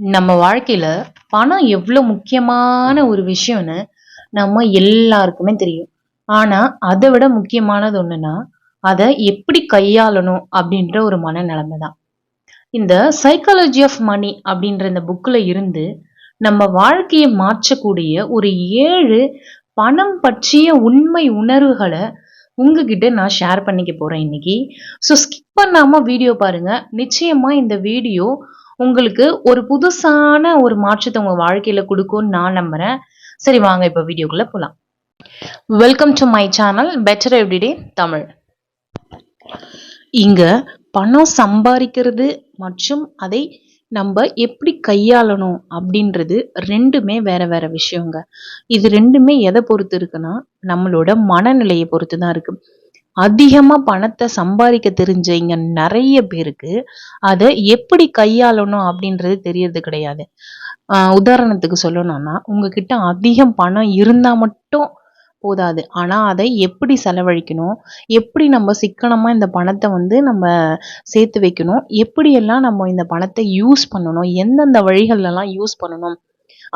நம்ம வாழ்க்கையில பணம் எவ்வளோ முக்கியமான ஒரு விஷயம்னு நம்ம எல்லாருக்குமே தெரியும். ஆனா, அதை விட முக்கியமானது ஒண்ணுன்னா, அதை எப்படி கையாளணும் அப்படின்ற ஒரு மனநிலைமை தான். இந்த சைக்காலஜி ஆஃப் மணி அப்படின்ற இந்த புக்ல இருந்து நம்ம வாழ்க்கையை மாற்றக்கூடிய ஒரு ஏழு பணம் பற்றிய உண்மை உணர்வுகளை உங்ககிட்ட நான் ஷேர் பண்ணிக்க போறேன் இன்னைக்கு. ஸோ ஸ்கிப் பண்ணாம வீடியோ பாருங்க. நிச்சயமா இந்த வீடியோ உங்களுக்கு ஒரு புதுசான ஒரு மாற்றத்தை உங்க வாழ்க்கையில கொடுக்கும்னு நான் நம்புறேன். சரி வாங்க இப்ப வீடியோக்குள்ள போலாம். Welcome to my channel better everyday Tamil. இங்க பணம் சம்பாதிக்கிறது மற்றும் அதை நம்ம எப்படி கையாளணும் அப்படின்றது ரெண்டுமே வேற வேற விஷயங்க. இது ரெண்டுமே எதை பொறுத்து இருக்குன்னா, நம்மளோட மனநிலையை பொறுத்து தான் இருக்கு. அதிகமாக பணத்தை சம்பாதிக்க தெரிஞ்ச இங்கே நிறைய பேருக்கு அதை எப்படி கையாளணும் அப்படின்றது தெரியறது கிடையாது. உதாரணத்துக்கு சொல்லணும்னா, உங்ககிட்ட அதிகம் பணம் இருந்தால் மட்டும் போதாது. ஆனால் அதை எப்படி செலவழிக்கணும், எப்படி நம்ம சிக்கனமாக இந்த பணத்தை வந்து நம்ம சேர்த்து வைக்கணும், எப்படியெல்லாம் நம்ம இந்த பணத்தை யூஸ் பண்ணணும், எந்தெந்த வழிகள்லாம் யூஸ் பண்ணணும்?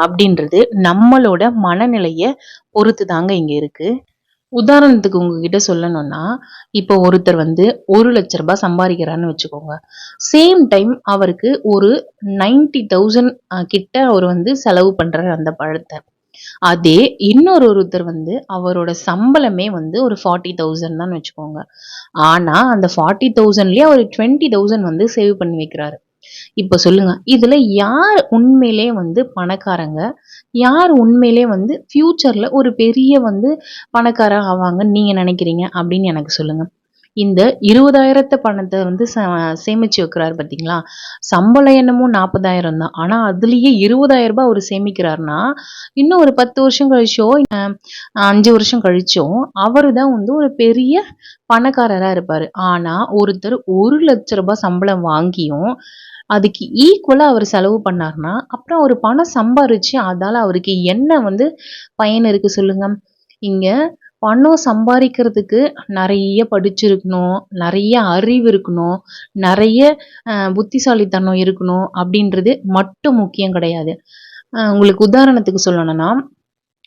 அப்படின்றது நம்மளோட மனநிலையை பொறுத்து தாங்க இங்கே இருக்குது உதாரணத்துக்கு உங்ககிட்ட சொல்லணும்னா, இப்போ ஒருத்தர் வந்து ஒரு லட்ச ரூபாய் சம்பாதிக்கிறாருன்னு வச்சுக்கோங்க. சேம் டைம் அவருக்கு ஒரு நைன்டி தௌசண்ட் கிட்ட அவர் வந்து செலவு பண்றாரு அந்த பழத்தை அதே இன்னொரு ஒருத்தர் வந்து அவரோட சம்பளமே வந்து ஒரு 40,000 தான் வச்சுக்கோங்க. ஆனா அந்த 40,000லயே அவர் 20,000 வந்து சேவ் பண்ணி வைக்கிறாரு. இப்ப சொல்லுங்க, இதுல யார் உண்மையிலே வந்து பணக்காரங்க? யார் உண்மையிலே வந்து ஃப்யூச்சரில் ஒரு பெரிய வந்து பணக்காரர் ஆவாங்கன்னு நீங்க நினைக்கிறீங்க அப்படின்னு எனக்கு சொல்லுங்க. இந்த 20,000 பணத்தை வந்து ச சேமிச்சு வைக்கிறாரு பார்த்தீங்களா? சம்பளம் என்னமோ 40,000 தான். ஆனா அதுலயே இருபதாயிரம் ரூபாய் அவர் சேமிக்கிறாருன்னா, இன்னும் ஒரு 10 வருஷம் கழிச்சோ, அஞ்சு வருஷம் கழிச்சோ, அவர் தான் வந்து ஒரு பெரிய பணக்காரரா இருப்பாரு. ஆனா ஒருத்தர் ஒரு லட்ச ரூபாய் சம்பளம் வாங்கியும், அதுக்கு ஈக்குவலாக அவர் செலவு பண்ணார்னா அப்புறம் அவர் பணம் சம்பாரிச்சு அதால் அவருக்கு என்ன வந்து பயன் இருக்குது சொல்லுங்க? இங்கே பணம் சம்பாதிக்கிறதுக்கு நிறைய படிச்சிருக்கணும், நிறைய அறிவு இருக்கணும், நிறைய புத்திசாலித்தனம் இருக்கணும் அப்படின்றது மட்டும் முக்கியம் கிடையாது. உங்களுக்கு உதாரணத்துக்கு சொல்லணும்னா,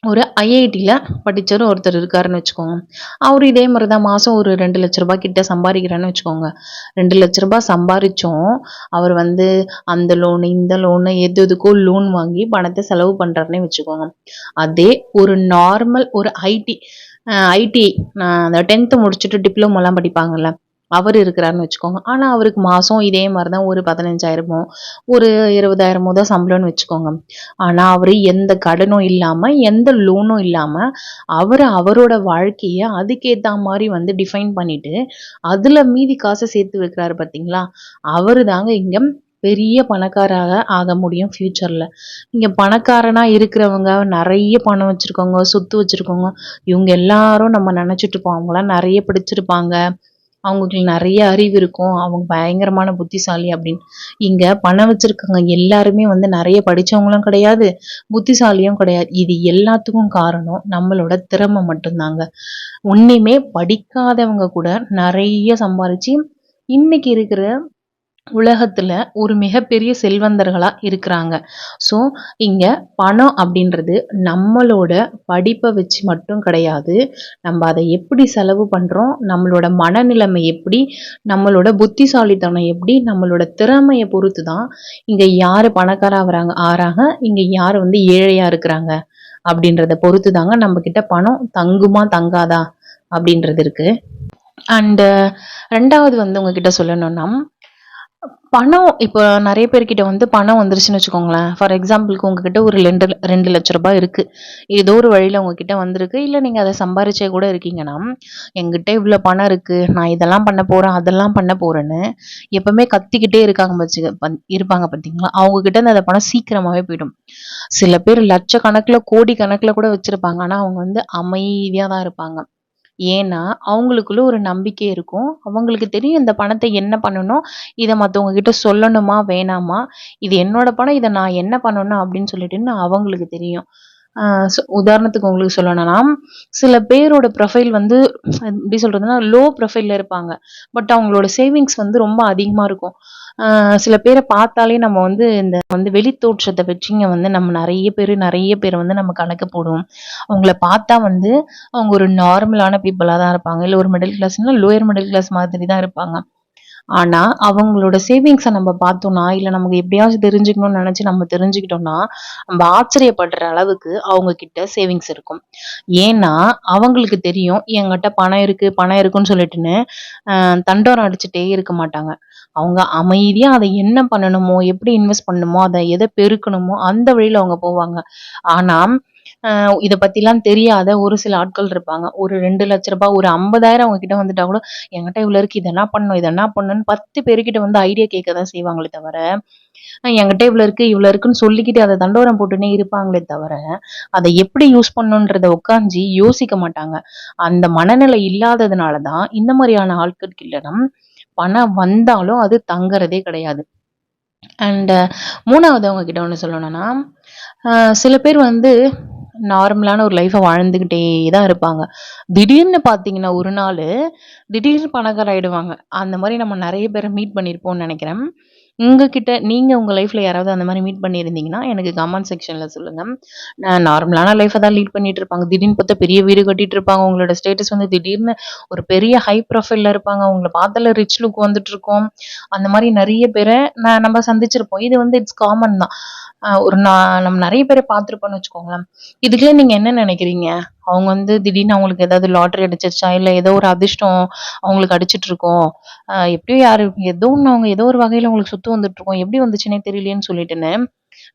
ஒரு ஐஐடியில் படித்தவர் ஒருத்தர் இருக்காருன்னு வச்சுக்கோங்க. அவர் இதே மாதிரி தான் மாதம் ஒரு ரெண்டு லட்ச ரூபா கிட்ட சம்பாதிக்கிறாருன்னு வச்சுக்கோங்க. ரெண்டு லட்ச ரூபா சம்பாதிச்சோம் அவர் வந்து அந்த லோனு, இந்த லோனு எது எதுக்கோ லோன் வாங்கி பணத்தை செலவு பண்ணுறாருன்னே வச்சுக்கோங்க. அதே ஒரு நார்மல் ஒரு ஐடி ஐடி அந்த 10த் முடிச்சுட்டு டிப்ளமோலாம் படிப்பாங்கல்ல, அவர் இருக்கிறாருன்னு வச்சுக்கோங்க. ஆனால் அவருக்கு மாதம் இதே மாதிரி தான் ஒரு 15,000மோ, ஒரு 20,000மோ தான் சம்பளம்னு வச்சுக்கோங்க. ஆனால் அவர் எந்த கடனும் இல்லாமல் எந்த லோனும் இல்லாமல் அவர் அவரோட வாழ்க்கையை அதுக்கேற்ற மாதிரி வந்து டிஃபைன் பண்ணிட்டு, அதில் மீதி காசை சேர்த்து வைக்கிறாரு பார்த்தீங்களா? அவர் தாங்க இங்கே பெரிய பணக்காராக ஆக முடியும் ஃப்யூச்சரில் இங்கே பணக்காரனாக இருக்கிறவங்க, நிறைய பணம் வச்சுருக்கவங்க சொத்து வச்சுருக்கவங்க இவங்க எல்லாரும் நம்ம நினச்சிட்டு இருப்போம். நிறைய பிடிச்சிருப்பாங்க அவங்களுக்கு நிறைய அறிவு இருக்கும். அவங்க பயங்கரமான புத்திசாலி அப்படின்னு. இங்க பணம் வச்சிருக்கவங்க எல்லாருமே வந்து நிறைய படிச்சவங்களும் கிடையாது, புத்திசாலியும் கிடையாது. இது எல்லாத்துக்கும் காரணம் நம்மளோட திறமை மட்டும்தாங்க. ஒன்றையுமே படிக்காதவங்க கூட நிறைய சம்பாரிச்சு, இன்னைக்கு இருக்கிற உலகத்தில் ஒரு மிகப்பெரிய செல்வந்தர்களாக இருக்கிறாங்க. ஸோ இங்கே பணம் அப்படின்றது நம்மளோட படிப்பை வச்சு மட்டும் கிடையாது. நம்ம அதை எப்படி செலவு பண்ணுறோம் நம்மளோட மனநிலைமை எப்படி, நம்மளோட புத்திசாலித்தனம் எப்படி, நம்மளோட திறமையை பொறுத்து தான் இங்கே யார் பணக்காரா வராங்க ஆறாங்க, இங்கே யார் வந்து ஏழையாக இருக்கிறாங்க அப்படின்றத பொறுத்து தாங்க நம்மக்கிட்ட பணம் தங்குமா, தங்காதா அப்படின்றது இருக்குது அண்டு ரெண்டாவது வந்து உங்ககிட்ட சொல்லணும்னா, பணம் இப்போ நிறைய பேர்கிட்ட வந்து பணம் வந்துருச்சுன்னு வச்சுக்கோங்களேன். ஃபார் எக்ஸாம்பிளுக்கு உங்ககிட்ட ஒரு ரெண்டு ரெண்டு லட்ச ரூபாய் இருக்கு. ஏதோ ஒரு வழியில உங்ககிட்ட வந்திருக்கு. இல்ல நீங்க அதை சம்பாரிச்சே கூட இருக்கீங்கன்னா, எங்கிட்ட இவ்வளோ பணம் இருக்கு. நான் இதெல்லாம் பண்ண போறேன், அதெல்லாம் பண்ண போறேன்னு எப்பவுமே கத்திக்கிட்டே இருக்காங்க வச்சு இருப்பாங்க பார்த்தீங்களா? அவங்க கிட்ட அந்த பணம் சீக்கிரமாவே போயிடும். சில பேர் லட்சக்கணக்கில் கோடி கணக்கில் கூட வச்சிருப்பாங்க. ஆனால் அவங்க வந்து அமைதியாக தான் இருப்பாங்க. ஏன்னா, அவங்களுக்குள்ள ஒரு நம்பிக்கை இருக்கும். அவங்களுக்கு தெரியும் இந்த பணத்தை என்ன பண்ணணும், இதை மற்றவங்க கிட்ட சொல்லணுமா, வேணாமா, இது என்னோட பணம், இதை நான் என்ன பண்ணணும் அப்படின்னு சொல்லிட்டுன்னு அவங்களுக்கு தெரியும். உதாரணத்துக்கு உங்களுக்கு சொல்லணும்னா, சில பேரோட ப்ரொஃபைல் வந்து எப்படி சொல்றதுன்னா, லோ ப்ரொஃபைல்ல இருப்பாங்க. பட் அவங்களோட சேவிங்ஸ் வந்து ரொம்ப அதிகமா இருக்கும். சில பேரை பார்த்தாலே நம்ம வந்து இந்த வந்து வெளி தோற்றத்தை வச்சுங்க வந்து நம்ம நிறைய பேர் நிறைய பேர் வந்து நம்ம கணக்கு போடுவோம். அவங்கள பார்த்தா வந்து அவங்க ஒரு நார்மலான பீப்புளாக தான் இருப்பாங்க. இல்லை ஒரு மிடில் கிளாஸ்னா லோயர் மிடில் கிளாஸ் மாதிரி தான் இருப்பாங்க. ஆனா அவங்களோட சேவிங்ஸை நம்ம பார்த்தோம்னா இல்லை நமக்கு எப்படியாவது தெரிஞ்சுக்கணும்னு நினச்சி நம்ம தெரிஞ்சுக்கிட்டோம்னா நம்ம ஆச்சரியப்படுற அளவுக்கு அவங்க கிட்ட சேவிங்ஸ் இருக்கும். ஏன்னா அவங்களுக்கு தெரியும் என்கிட்ட பணம் இருக்கு பணம் இருக்குன்னு சொல்லிட்டுன்னு தண்டோரம் அடிச்சுட்டே இருக்க மாட்டாங்க. அவங்க அமைதியாக அதை என்ன பண்ணணுமோ எப்படி இன்வெஸ்ட் பண்ணணுமோ அதை எதை பெருக்கணுமோ அந்த வழியில அவங்க போவாங்க. ஆனா ஆஹ் பற்றிலாம் தெரியாத ஒரு சில ஆட்கள் இருப்பாங்க. ஒரு ரெண்டு லட்ச ரூபாய் ஒரு ஐம்பதாயிரம் அவங்க கிட்ட வந்துட்டா கூட என்கிட்ட இவ்வளவு இருக்கு இதை என்ன பண்ணணும் இதை என்ன பண்ணணும்னு பத்து பேர்கிட்ட வந்து ஐடியா கேட்க தான் செய்வாங்களே தவிர ஆஹ் என்கிட்ட இவ்வளவு இருக்கு இவ்வளோ இருக்குன்னு சொல்லிக்கிட்டு அதை தண்டோரம் போட்டுனே இருப்பாங்களே தவிர அதை எப்படி யூஸ் பண்ணுன்றத உட்காந்து யோசிக்க மாட்டாங்க. அந்த மனநிலை இல்லாததுனாலதான் இந்த மாதிரியான ஆட்கள் ஆட்களுக்கிடம் பணம் வந்தாலும் அது தங்குறதே கிடையாது. அண்ட் மூணாவது அவங்க கிட்ட ஒன்று சொல்லணும்னா சில பேர் வந்து நார்மலான ஒரு லைஃப்பை வாழ்ந்துக்கிட்டே தான் இருப்பாங்க. திடீர்னு பார்த்தீங்கன்னா ஒரு நாள் திடீர்னு பணக்கார ஆயிடுவாங்க. அந்த மாதிரி நம்ம நிறைய பேரை மீட் பண்ணியிருப்போம்னு நினைக்கிறேன். உங்ககிட்ட நீங்கள் உங்கள் லைஃப்பில் யாராவது அந்த மாதிரி மீட் பண்ணியிருந்தீங்கன்னா எனக்கு கமெண்ட் செக்ஷனில் சொல்லுங்கள் நான் நார்மலான லைஃப்பை தான் லீட் பண்ணிட்டு இருப்பாங்க திடீர்னு பார்த்தா பெரிய வீடு கட்டிட்டு இருப்பாங்க உங்களோட ஸ்டேட்டஸ் வந்து திடீர்னு ஒரு பெரிய ஹை ப்ரொஃபைலில் இருப்பாங்க. அவங்கள பார்த்தால ரிச் லுக் வந்துட்டு இருக்கோம் அந்த மாதிரி நிறைய பேரை நான் நம்ம சந்திச்சிருப்போம். இது வந்து இட்ஸ் காமன் தான். ஒரு நான் நம்ம நிறைய பேரை பார்த்துருப்போம்னு வச்சுக்கோங்களேன். இதுக்குள்ள நீங்க என்ன நினைக்கிறீங்க? அவங்க வந்து திடீர்னு அவங்களுக்கு ஏதாவது லாட்டரி அடிச்சிருச்சா? இல்ல ஏதோ ஒரு அதிர்ஷ்டம் அவங்களுக்கு அடிச்சிட்டு இருக்கோம் ஆஹ் எப்படியோ யாரு ஏதோ ஒன்று அவங்க ஏதோ ஒரு வகையில அவங்களுக்கு சுத்து வந்துட்டு இருக்கோம் எப்படி வந்துச்சுன்னே தெரியலையேன்னு சொல்லிட்டுன்னு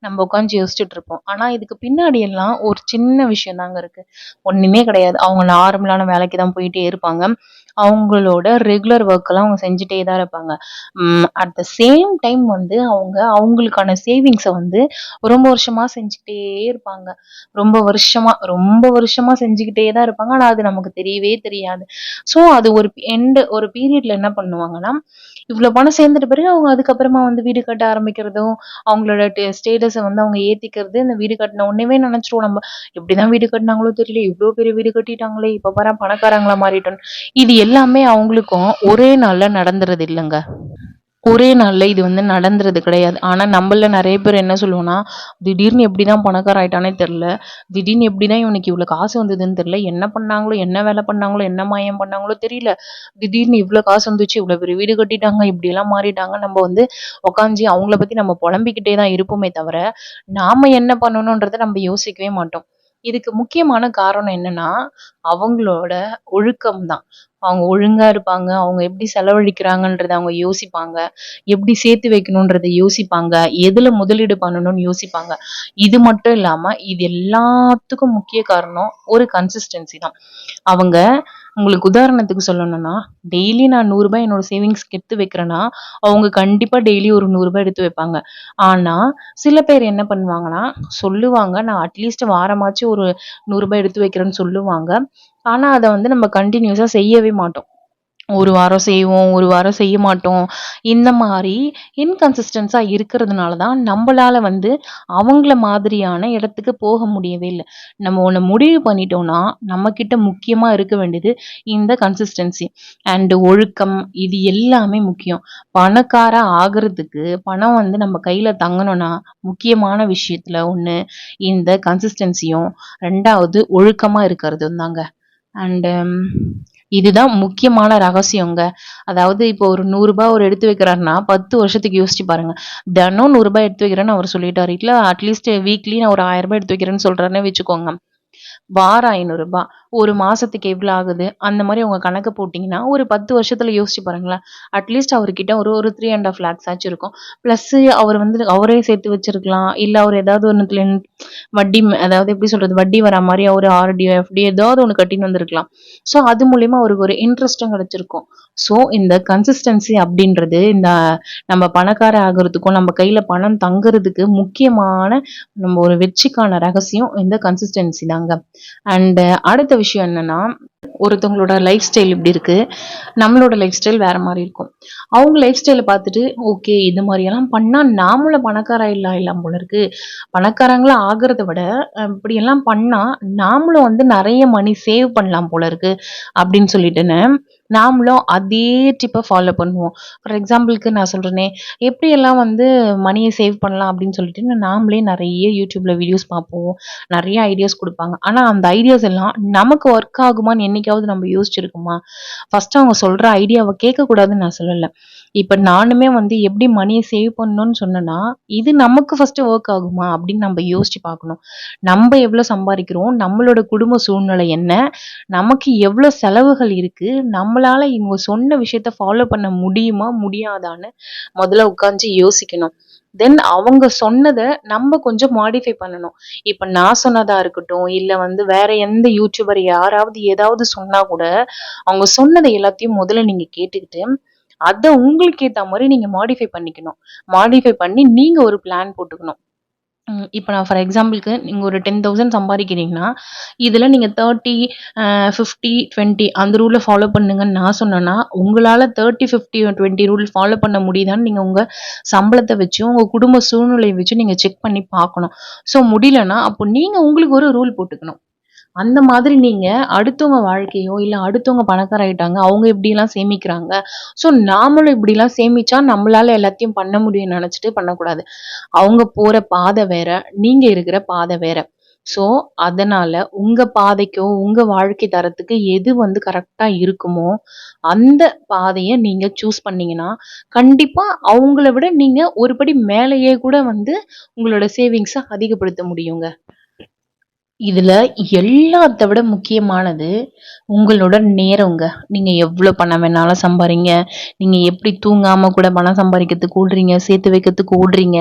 நம்ம உட்காந்து யோசிச்சுட்டு இருப்போம் ஆனா இதுக்கு பின்னாடி எல்லாம் ஒரு சின்ன விஷயம் தாங்க இருக்கு. ஒண்ணுமே கிடையாது. அவங்க நார்மலான வேலைக்கு தான் போயிட்டே இருப்பாங்க. அவங்களோட ரெகுலர் ஒர்க் எல்லாம் அவங்க செஞ்சுட்டே தான் இருப்பாங்க. அட் த சேம் டைம் வந்து அவங்க அவங்களுக்கான சேவிங்ஸை வந்து ரொம்ப வருஷமா செஞ்சுக்கிட்டே இருப்பாங்க. ரொம்ப வருஷமா ரொம்ப வருஷமா செஞ்சுக்கிட்டே தான் இருப்பாங்க. ஆனா அது நமக்கு தெரியவே தெரியாது. ஸோ அது ஒரு எண்டு ஒரு பீரியட்ல என்ன பண்ணுவாங்கன்னா இவ்வளவு பணம் சேர்ந்துட்டு பிறகு அவங்க அதுக்கப்புறமா வந்து வீடு கட்ட ஆரம்பிக்கிறதும் அவங்களோட ஸ்டேட்டஸை வந்து அவங்க ஏத்திக்கிறது இந்த வீடு கட்டின உடனேவே நினைச்சிருவோம் நம்ம. எப்படிதான் வீடு கட்டினாங்களோ தெரியல இவ்வளவு பெரிய வீடு கட்டிட்டாங்களே இப்ப பாரு பணக்காரங்களா மாறிட்டோம் இது எல்லாமே அவங்களுக்கும் ஒரே நாள்ல நடந்துறது இல்லைங்க. ஒரே நாளில் இது வந்து நடந்துறது கிடையாது. ஆனால் நம்மள நிறைய பேர் என்ன சொல்லுவோம்னா திடீர்னு எப்படி தான் பணக்கார ஆயிட்டானே தெரில திடீர்னு எப்படி தான் இவனுக்கு இவ்வளோ காசு வந்ததுன்னு தெரியல. என்ன பண்ணாங்களோ என்ன வேலை பண்ணாங்களோ என்ன மாயம் பண்ணாங்களோ தெரியல. திடீர்னு இவ்வளோ காசு வந்துச்சு இவ்வளோ பெரிய வீடு கட்டிட்டாங்க இப்படியெல்லாம் மாறிட்டாங்க. நம்ம வந்து உட்காந்து அவங்கள பற்றி நம்ம புலம்பிக்கிட்டே தான் இருப்போமே தவிர நாம் என்ன பண்ணணுன்றதை நம்ம யோசிக்கவே மாட்டோம். இதுக்கு முக்கியமான காரணம் என்னன்னா அவங்களோட ஒழுக்கம் தான் அவங்க ஒழுங்கா இருப்பாங்க அவங்க எப்படி செலவழிக்கிறாங்கன்றத அவங்க யோசிப்பாங்க எப்படி சேர்த்து வைக்கணுன்றதை யோசிப்பாங்க எதுல முதலீடு பண்ணணும்னு யோசிப்பாங்க. இது மட்டும் இல்லாம இது எல்லாத்துக்கும் முக்கிய காரணம் ஒரு கன்சிஸ்டன்சி தான். அவங்க உங்களுக்கு உதாரணத்துக்கு சொல்லணும்னா டெய்லி நான் நூறுரூபா என்னோட சேவிங்ஸ்க்கு எடுத்து வைக்கிறேன்னா அவங்க கண்டிப்பாக டெய்லி ஒரு நூறுரூபா எடுத்து வைப்பாங்க. ஆனால் சில பேர் என்ன பண்ணுவாங்கன்னா சொல்லுவாங்க நான் அட்லீஸ்ட் வாரமாச்சும் ஒரு நூறுரூபா எடுத்து வைக்கிறேன்னு சொல்லுவாங்க. ஆனால் அதை வந்து நம்ம கண்டினியூஸாக செய்யவே மாட்டோம். ஒரு வாரம் செய்வோம் ஒரு வாரம் செய்ய மாட்டோம். இந்த மாதிரி இன்கன்சிஸ்டன்ஸாக இருக்கிறதுனால தான் நம்மளால வந்து அவங்கள மாதிரியான இடத்துக்கு போக முடியவே இல்லை. நம்ம ஒன்று முடிவு பண்ணிட்டோம்னா நம்ம முக்கியமாக இருக்க வேண்டியது இந்த கன்சிஸ்டன்சி அண்டு ஒழுக்கம் இது எல்லாமே முக்கியம். பணக்கார ஆகுறதுக்கு பணம் வந்து நம்ம கையில் தங்கணும்னா முக்கியமான விஷயத்தில் ஒன்று இந்த கன்சிஸ்டன்சியும் ரெண்டாவது ஒழுக்கமாக இருக்கிறதும் தாங்க. அண்டு இதுதான் முக்கியமான ரகசியங்க. அதாவது இப்போ ஒரு நூறு ரூபாய் எடுத்து வைக்கிறாருன்னா பத்து வருஷத்துக்கு யோசிச்சு பாருங்க. தினம் நூறு ரூபாய் எடுத்து வைக்கிறேன்னு அவர் சொல்லிட்டாரு. இல்ல அட்லீஸ்ட் வீக்லி நான் ஒரு ஆயிரம் ரூபாய் எடுத்து வைக்கிறேன்னு சொல்றாருன்னு வச்சுக்கோங்க. வாரம் ஐநூறுரூபா ஒரு மாசத்துக்கு எவ்வளோ ஆகுது? அந்த மாதிரி உங்க கணக்கு போட்டீங்கன்னா ஒரு பத்து வருஷத்துல யோசிச்சு பாருங்களேன். அட்லீஸ்ட் அவர்கிட்ட ஒரு ஒரு த்ரீ அண்ட் ஆஃப் லேக்ஸ் ஆச்சும் இருக்கும். பிளஸ் அவர் வந்து அவரே சேர்த்து வச்சிருக்கலாம். இல்லை அவர் ஏதாவது ஒண்ணுத்துல வட்டி அதாவது எப்படி சொல்றது வட்டி வரா மாதிரி ஒரு ஆர்டி எஃப்டி ஏதாவது ஒன்று கட்டின்னு வந்திருக்கலாம். ஸோ அது மூலியமா அவருக்கு ஒரு இன்ட்ரெஸ்டும் கிடைச்சிருக்கும். ஸோ இந்த கன்சிஸ்டன்சி அப்படின்றது இந்த நம்ம பணக்கார ஆகிறதுக்கும் நம்ம கையில் பணம் தங்குறதுக்கு முக்கியமான நம்ம ஒரு வெற்றிக்கான ரகசியம் இந்த கன்சிஸ்டன்சி தாங்க. அண்டு அடுத்த விஷயம் என்னன்னா ஒருத்தவங்களோட லைஃப் ஸ்டைல் இப்படி இருக்கு. நம்மளோட லைஃப் ஸ்டைல் வேற மாதிரி இருக்கும். அவங்க லைஃப் ஸ்டைலை பார்த்துட்டு ஓகே இது மாதிரி எல்லாம் நாமளும் பணக்கார இல்ல இல்லாம போல இருக்கு. பணக்காரங்களா ஆகிறத விட இப்படியெல்லாம் பண்ணால் நாமளும் வந்து நிறைய மணி சேவ் பண்ணலாம் போல இருக்கு. அப்படின்னு சொல்லிட்டுன்னு நாமளும் அதே டிப்பை ஃபாலோ பண்ணுவோம். ஃபார் எக்ஸாம்பிளுக்கு நான் சொல்கிறேனே எப்படியெல்லாம் வந்து மணியை சேவ் பண்ணலாம் அப்படின்னு சொல்லிட்டு நாமளே நிறைய யூடியூப்பில் வீடியோஸ் பார்ப்போம். நிறைய ஐடியாஸ் கொடுப்பாங்க. ஆனால் அந்த ஐடியாஸ் எல்லாம் நமக்கு ஒர்க் ஆகுமான்னு என்னைக்காவது நம்ம யோசிச்சிருக்குமா? ஃபஸ்ட்டு அவங்க சொல்கிற ஐடியாவை கேட்கக்கூடாதுன்னு நான் சொல்லலை. இப்போ நானுமே வந்து எப்படி மணியை சேவ் பண்ணணும்னு சொன்னேன்னா இது நமக்கு ஃபஸ்ட்டு ஒர்க் ஆகுமா அப்படின்னு நம்ம யோசிச்சு பார்க்கணும். நம்ம எவ்வளோ சம்பாதிக்கிறோம்? நம்மளோட குடும்ப சூழ்நிலை என்ன? நமக்கு எவ்வளோ செலவுகள் இருக்குது நம்ம நம்மளால இவங்க சொன்ன விஷயத்த ஃபாலோ பண்ண முடியுமா முடியாதான்னு முதல்ல உட்காந்து யோசிக்கணும். தென் அவங்க சொன்னதை நம்ம கொஞ்சம் மாடிஃபை பண்ணணும். இப்போ நான் சொன்னதா இருக்கட்டும் இல்லை வந்து வேற எந்த யூடியூபர் யாராவது ஏதாவது சொன்னா கூட அவங்க சொன்னதை எல்லாத்தையும் முதல்ல நீங்க கேட்டுக்கிட்டு அதை உங்களுக்கு ஏற்ற மாதிரி நீங்க மாடிஃபை பண்ணிக்கணும். மாடிஃபை பண்ணி நீங்க ஒரு பிளான் போட்டுக்கணும். இப்போ நான் ஃபார் எக்ஸாம்பிளுக்கு நீங்கள் ஒரு டென் தௌசண்ட் சம்பாதிக்கிறீங்கன்னா இதில் நீங்கள் தேர்ட்டி ஃபிஃப்டி டுவெண்ட்டி அந்த ரூலை ஃபாலோ பண்ணுங்கன்னு நான் சொன்னேன்னா உங்களால் thirty fifty twenty rule follow பண்ண முடியுதான்னு நீங்கள் உங்கள் சம்பளத்தை வச்சு உங்கள் குடும்ப சூழ்நிலையை வச்சு நீங்கள் செக் பண்ணி பார்க்கணும். ஸோ முடியலன்னா அப்போ நீங்கள் உங்களுக்கு ஒரு ரூல் போட்டுக்கணும். அந்த மாதிரி நீங்க அடுத்தவங்க வாழ்க்கையோ, இல்ல அடுத்தவங்க பணக்கார ஆகிட்டாங்க அவங்க இப்படிலாம் சேமிக்கிறாங்க. ஸோ நாமளும் இப்படிலாம் சேமிச்சா நம்மளால எல்லாத்தையும் பண்ண முடியும்னு நினச்சிட்டு பண்ணக்கூடாது. அவங்க போற பாதை வேற, நீங்க இருக்கிற பாதை வேற. ஸோ அதனால உங்க பாதைக்கோ, உங்க வாழ்க்கை தரத்துக்கு எது வந்து கரெக்டாக இருக்குமோ, அந்த பாதையை நீங்க சூஸ் பண்ணீங்கன்னா, கண்டிப்பா அவங்கள விட நீங்க ஒரு படி மேலேயே கூட வந்து உங்களோட சேவிங்ஸை அதிகப்படுத்த முடியுங்க. இதுல எல்லாத்த விட முக்கியமானது உங்களோட நேரங்க. நீங்க எவ்வளோ பணம் வேணாலும் சம்பாதிங்க நீங்க எப்படி தூங்காம கூட பணம் சம்பாதிக்கிறதுக்கு ஓடுறீங்க, சேர்த்து வைக்கிறதுக்கு ஓடுறீங்க.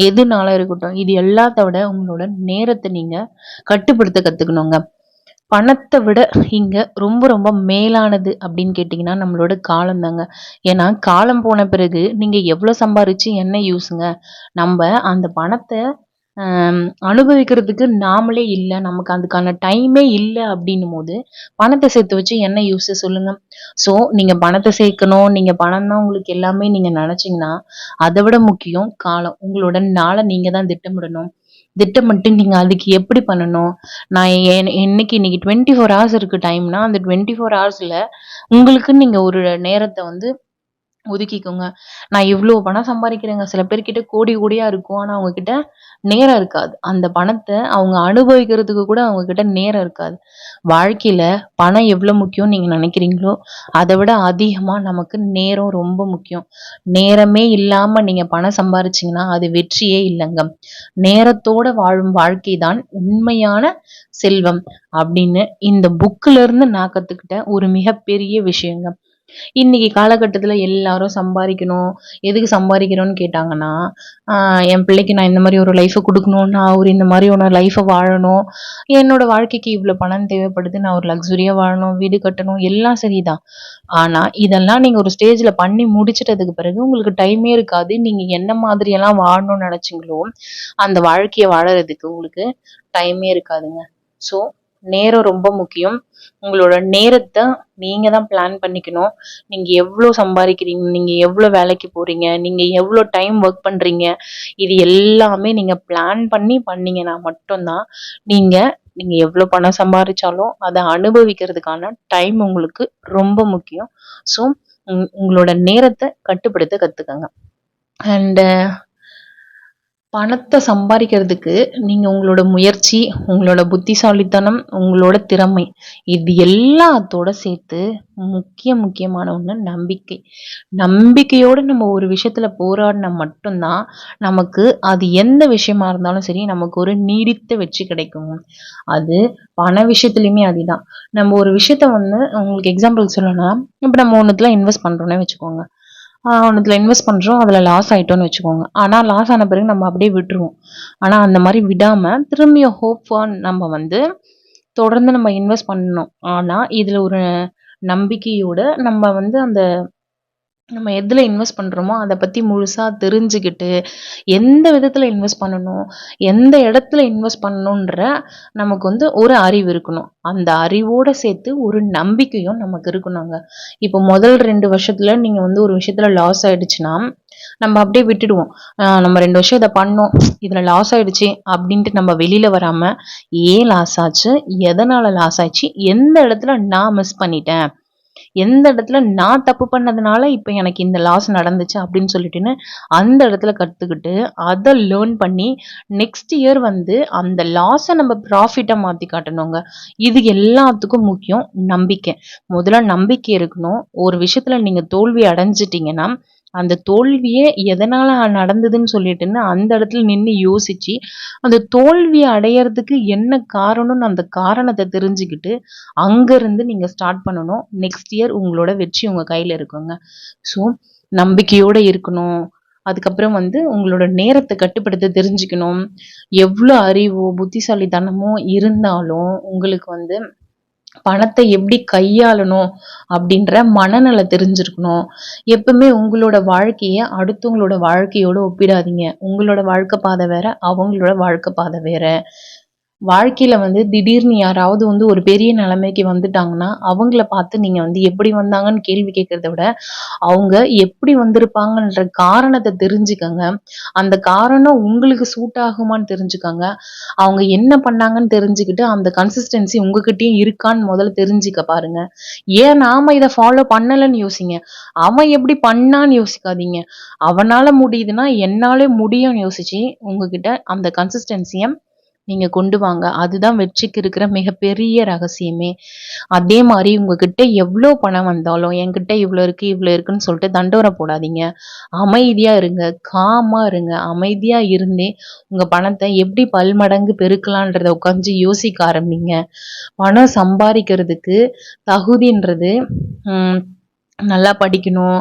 எதுனாலும் இருக்கட்டும். இது எல்லாத்த விட உங்களோட நேரத்தை நீங்க கட்டுப்படுத்த கத்துக்கணுங்க. பணத்தை விட இங்க ரொம்ப ரொம்ப மேலானது அப்படின்னு கேட்டிங்கன்னா நம்மளோட காலம் தாங்க. ஏன்னா, காலம் போன பிறகு நீங்க எவ்வளோ சம்பாரிச்சு என்ன யூஸுங்க? நம்ம அந்த பணத்தை அனுபவிக்கிறதுக்கு நாமளே இல்லை நமக்கு அதுக்கான டைமே இல்ல அப்படின்னும்போது, பணத்தை சேர்த்து வச்சு என்ன யூஸ் சொல்லுங்க? ஸோ நீங்க பணத்தை சேர்க்கணும், நீங்க பணம் தான் உங்களுக்கு எல்லாமே நீங்க நினச்சிங்கன்னா அதை விட முக்கியம் காலம். உங்களோட நாளை நீங்க தான் திட்டமிடணும். திட்டமிட்டு நீங்க அதுக்கு எப்படி பண்ணணும்? நான் இன்னைக்கு இன்னைக்கு டுவெண்ட்டி ஃபோர் ஹவர்ஸ் இருக்கு டைம்னா, அந்த 24 ஹவர்ஸ்ல உங்களுக்குன்னு நீங்க ஒரு நேரத்தை வந்து ஒதுக்கிக்கோங்க. நான் இவ்வளோ பணம் சம்பாதிக்கிறேங்க சில பேர்கிட்ட கோடி கோடியா இருக்கும். ஆனால் அவங்க கிட்ட நேரம் இருக்காது. அந்த பணத்தை அவங்க அனுபவிக்கிறதுக்கு கூட அவங்க கிட்ட நேரம் இருக்காது. வாழ்க்கையில பணம் எவ்வளோ முக்கியம்னு நீங்க நினைக்கிறீங்களோ, அதை விட அதிகமா நமக்கு நேரம் ரொம்ப முக்கியம். நேரமே இல்லாம நீங்க பணம் சம்பாரிச்சிங்கன்னா அது வெற்றியே இல்லைங்க நேரத்தோட வாழும் வாழ்க்கை தான் உண்மையான செல்வம் அப்படின்னு இந்த புக்ல இருந்து நான் கத்துக்கிட்ட ஒரு மிகப்பெரிய விஷயங்க. இன்னைக்கு காலகட்டத்தில் எல்லாரும் சம்பாதிக்கணும் எதுக்கு சம்பாதிக்கிறோன்னு கேட்டாங்கன்னா, என் பிள்ளைக்கு நான் இந்த மாதிரி ஒரு லைஃபை கொடுக்கணுன்னு நான் இந்த மாதிரி ஒன்று லைஃப வாழணும். என்னோட வாழ்க்கைக்கு இவ்வளோ பணம் தேவைப்படுது. நான் ஒரு லக்ஸுரியாக வாழணும், வீடு கட்டணும் எல்லாம் சரிதான். ஆனா, இதெல்லாம் நீங்கள் ஒரு ஸ்டேஜில் பண்ணி முடிச்சிட்டதுக்கு பிறகு உங்களுக்கு டைமே இருக்காது. நீங்கள் என்ன மாதிரியெல்லாம் வாழணும்னு நினச்சிங்களோ அந்த வாழ்க்கையை வாழறதுக்கு உங்களுக்கு டைமே இருக்காதுங்க. ஸோ நேரம் ரொம்ப முக்கியம். உங்களோட நேரத்தை நீங்கள் தான் பிளான் பண்ணிக்கணும். நீங்கள் எவ்வளோ சம்பாதிக்கிறீங்க நீங்கள் எவ்வளோ வேலைக்கு போகிறீங்க நீங்கள் எவ்வளோ டைம் ஒர்க் பண்ணுறீங்க இது எல்லாமே நீங்கள் பிளான் பண்ணி பண்ணீங்கன்னா மட்டும்தான் நீங்கள் நீங்கள் எவ்வளோ பணம் சம்பாதிச்சாலும் அதை அனுபவிக்கிறதுக்கான டைம் உங்களுக்கு ரொம்ப முக்கியம். ஸோ உங் உங்களோட நேரத்தை கட்டுப்படுத்த கற்றுக்கங்க அண்டு பணத்தை சம்பாதிக்கிறதுக்கு நீங்கள் உங்களோட முயற்சி, உங்களோட புத்திசாலித்தனம், உங்களோட திறமை இது எல்லாத்தோட சேர்த்து முக்கிய முக்கியமான ஒன்று நம்பிக்கை. நம்பிக்கையோடு நம்ம ஒரு விஷயத்தில் போராடினா மட்டும்தான் நமக்கு அது எந்த விஷயமா இருந்தாலும் சரி, நமக்கு ஒரு நீடித்த வெற்றி கிடைக்கும். அது பண விஷயத்துலையுமே அதுதான். நம்ம ஒரு விஷயத்த வந்து உங்களுக்கு எக்ஸாம்பிள் சொல்லணும்னா, இப்போ நம்ம ஒண்ணுத்துல இன்வெஸ்ட் பண்ணுறோன்னே வச்சுக்கோங்க. ஆ இன்வெஸ்ட் பண்ணுறோம் அதில் லாஸ் ஆகிட்டோன்னு வச்சுக்கோங்க. ஆனால் லாஸ் ஆன பிறகு நம்ம அப்படியே விட்டுருவோம். ஆனால் அந்த மாதிரி விடாமல் திரும்பியும் ஹோப்பா நம்ம வந்து தொடர்ந்து நம்ம இன்வெஸ்ட் பண்ணணும். ஆனால் இதில் ஒரு நம்பிக்கையோடு நம்ம வந்து அந்த நம்ம எதில் இன்வெஸ்ட் பண்ணுறோமோ அதை பற்றி முழுசாக தெரிஞ்சுக்கிட்டு, எந்த விதத்தில் இன்வெஸ்ட் பண்ணணும், எந்த இடத்துல இன்வெஸ்ட் பண்ணணுன்ற நமக்கு வந்து ஒரு அறிவு இருக்கணும். அந்த அறிவோடு சேர்த்து ஒரு நம்பிக்கையும் நமக்கு இருக்கணுங்க. இப்போ முதல் ரெண்டு வருஷத்தில் நீங்கள் வந்து ஒரு விஷயத்தில் லாஸ் ஆகிடுச்சுன்னா நம்ம அப்படியே விட்டுடுவோம். நம்ம ரெண்டு வருஷம் இதை பண்ணோம். இதில் லாஸ் ஆயிடுச்சு அப்படின்ட்டு நம்ம வெளியில் வராமல் ஏன் லாஸ் ஆச்சு? எதனால் லாஸ் ஆச்சு? எந்த இடத்துல நான் மிஸ் பண்ணிட்டேன்? எந்த இடத்துல நான் தப்பு பண்ணதுனால இப்போ எனக்கு இந்த லாஸ் நடந்துச்சு அப்படின்னு சொல்லிட்டுன்னு அந்த இடத்துல கற்றுக்கிட்டு அதை லேர்ன் பண்ணி நெக்ஸ்ட் இயர் வந்து அந்த லாஸை நம்ம ப்ராஃபிட்டாக மாற்றி காட்டணுங்க. இது எல்லாத்துக்கும் முக்கியம் நம்பிக்கை. முதல்ல நம்பிக்கை இருக்கணும். ஒரு விஷயத்தில் நீங்கள் தோல்வி அடைஞ்சிட்டிங்கன்னா அந்த தோல்வியே எதனால் நடந்ததுன்னு சொல்லிட்டுன்னு அந்த இடத்துல நின்று யோசித்து அந்த தோல்வியை அடையிறதுக்கு என்ன காரணம்னு அந்த காரணத்தை தெரிஞ்சுக்கிட்டு அங்கேருந்து நீங்கள் ஸ்டார்ட் பண்ணணும். நெக்ஸ்ட் இயர் உங்களோட வெற்றி உங்கள் கையில் இருக்குங்க. ஸோ நம்பிக்கையோடு இருக்கணும். அதுக்கப்புறம் வந்து உங்களோட நேரத்தை கட்டுப்படுத்த தெரிஞ்சுக்கணும். எவ்வளோ அறிவோ புத்திசாலித்தனமோ இருந்தாலும் உங்களுக்கு வந்து பணத்தை எப்படி கையாளணும் அப்படின்ற மனநல தெரிஞ்சிருக்கணும். எப்பவுமே உங்களோட வாழ்க்கையை அடுத்தவங்களோட வாழ்க்கையோட ஒப்பிடாதீங்க. உங்களோட வாழ்க்கை பாதை வேற அவங்களோட வாழ்க்கை பாதை வேற. வாழ்க்கையில் வந்து திடீர்னு யாராவது வந்து ஒரு பெரிய நிலைமைக்கு வந்துட்டாங்கன்னா அவங்கள பார்த்து நீங்கள் வந்து எப்படி வந்தாங்கன்னு கேள்வி கேட்குறத விட அவங்க எப்படி வந்திருப்பாங்கன்ற காரணத்தை தெரிஞ்சுக்கங்க. அந்த காரணம் உங்களுக்கு சூட் ஆகுமான்னு தெரிஞ்சுக்கங்க. அவங்க என்ன பண்ணாங்கன்னு தெரிஞ்சுக்கிட்டு அந்த கன்சிஸ்டன்சி உங்ககிட்டயும் இருக்கான்னு முதல்ல தெரிஞ்சுக்க பாருங்க. ஏன் நாம இதை ஃபாலோ பண்ணலைன்னு யோசிங்க. அவன் எப்படி பண்ணான்னு யோசிக்காதீங்க. அவனால முடியுதுன்னா என்னாலே முடியும்னு யோசிச்சு உங்ககிட்ட அந்த கன்சிஸ்டன்சியை நீங்கள் கொண்டு வாங்க. அதுதான் வெற்றிக்கு இருக்கிற மிகப்பெரிய ரகசியமே. அதே மாதிரி உங்ககிட்ட எவ்வளோ பணம் வந்தாலும் என்கிட்ட இவ்வளோ இருக்குது இவ்வளோ இருக்குன்னு சொல்லிட்டு தண்டோரம் போடாதீங்க. அமைதியாக இருங்க. காமாக இருங்க. அமைதியாக இருந்தே உங்கள் பணத்தை எப்படி பல்மடங்கு பெருக்கலான்றதை உட்காந்து யோசிக்க ஆரம்பிங்க. பணம் சம்பாதிக்கிறதுக்கு தகுதின்றது நல்லா படிக்கணும்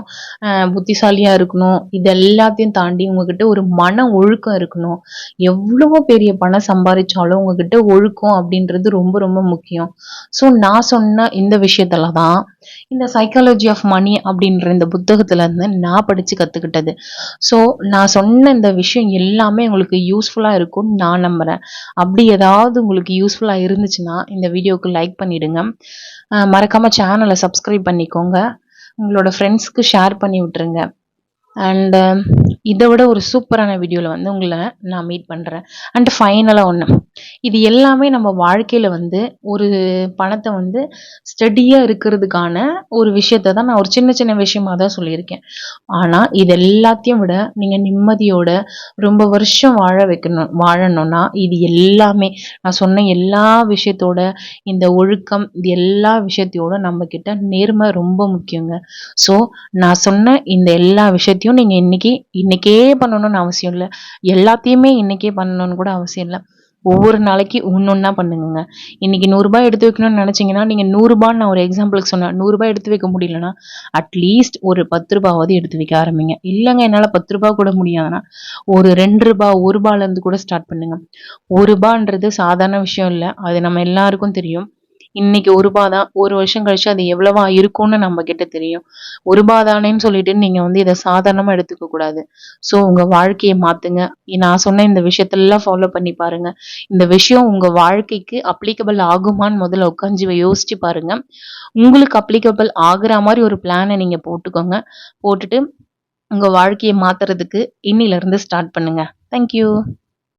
புத்திசாலியாக இருக்கணும். இது எல்லாத்தையும் தாண்டி உங்ககிட்ட ஒரு மன ஒழுக்கம் இருக்கணும். எவ்வளவோ பெரிய பணம் சம்பாதிச்சாலும் உங்ககிட்ட ஒழுக்கம் அப்படின்றது ரொம்ப ரொம்ப முக்கியம். ஸோ நான் சொன்ன இந்த விஷயத்துல தான் இந்த சைக்காலஜி ஆஃப் மணி அப்படின்ற இந்த புத்தகத்துலேருந்து நான் படித்து கற்றுக்கிட்டது ஸோ நான் சொன்ன இந்த விஷயம் எல்லாமே உங்களுக்கு யூஸ்ஃபுல்லாக இருக்கும்னு நான் நம்புகிறேன் அப்படி ஏதாவது உங்களுக்கு யூஸ்ஃபுல்லாக இருந்துச்சுன்னா இந்த வீடியோவுக்கு லைக் பண்ணிவிடுங்க மறக்காமல் சேனலை சப்ஸ்கிரைப் பண்ணிக்கோங்க. உங்களோட ஃப்ரெண்ட்ஸ்க்கு ஷேர் பண்ணி விட்ருங்க அண்டு இதை விட ஒரு சூப்பரான வீடியோவில் வந்து உங்களை நான் மீட் பண்ணுறேன் அண்ட் ஃபைனலாக ஒன்று இது எல்லாமே நம்ம வாழ்க்கையில் வந்து ஒரு பணத்தை வந்து ஸ்டடியாக இருக்கிறதுக்கான ஒரு விஷயத்த தான் நான் ஒரு சின்ன சின்ன விஷயமாக தான் சொல்லியிருக்கேன். ஆனால் இது எல்லாத்தையும் விட நீங்கள் நிம்மதியோட ரொம்ப வருஷம் வாழ வைக்கணும் வாழணும்னா இது எல்லாமே நான் சொன்ன எல்லா விஷயத்தோட இந்த ஒழுக்கம் இது எல்லா விஷயத்தையோட நம்மக்கிட்ட நேர்மை ரொம்ப முக்கியங்க. ஸோ நான் சொன்ன இந்த எல்லா விஷயத்தையும் நீங்கள் இன்னைக்கு இன்னைக்கே பண்ணணும்னு அவசியம் இல்லை. எல்லாத்தையுமே இன்னைக்கே பண்ணணும்னு கூட அவசியம் இல்லை. ஒவ்வொரு நாளைக்கு ஒன்று பண்ணுங்கங்க. இன்றைக்கி நூறுரூபா எடுத்து வைக்கணும்னு நினச்சிங்கன்னா நீங்கள் நூறுரூபான்னு நான் ஒரு எக்ஸாம்பிளுக்கு சொன்னேன். நூறுரூபா எடுத்து வைக்க முடியலன்னா அட்லீஸ்ட் ஒரு பத்து ரூபாவது எடுத்து வைக்க ஆரம்பிங்க. இல்லைங்க என்னால் பத்து ரூபா கூட முடியாதுன்னா ஒரு ரெண்டு ரூபா ஒரு ரூபாலேருந்து கூட ஸ்டார்ட் பண்ணுங்க. ஒரு ரூபான்றது சாதாரண விஷயம் இல்லை. அது நம்ம எல்லாருக்கும் தெரியும். இன்னைக்கு ஒரு ரூபா தான். ஒரு வருஷம் கழிச்சு அது எவ்வளவா இருக்கும்னு நம்ம கிட்ட தெரியும். ஒரு ரூபா தானேன்னு சொல்லிட்டு நீங்க வந்து இதை சாதாரணமா எடுத்துக்க கூடாது. ஸோ உங்க வாழ்க்கையை மாத்துங்க. நான் சொன்ன இந்த விஷயத்தெல்லாம் ஃபாலோ பண்ணி பாருங்க. இந்த விஷயம் உங்க வாழ்க்கைக்கு அப்ளிகபிள் ஆகுமான்னு முதல்ல உட்காந்து யோசிச்சு பாருங்க. உங்களுக்கு அப்ளிகபிள் ஆகுற மாதிரி ஒரு பிளானை நீங்க போட்டுக்கோங்க. போட்டுட்டு உங்க வாழ்க்கையை மாத்துறதுக்கு இன்னில இருந்து ஸ்டார்ட் பண்ணுங்க தேங்க்யூ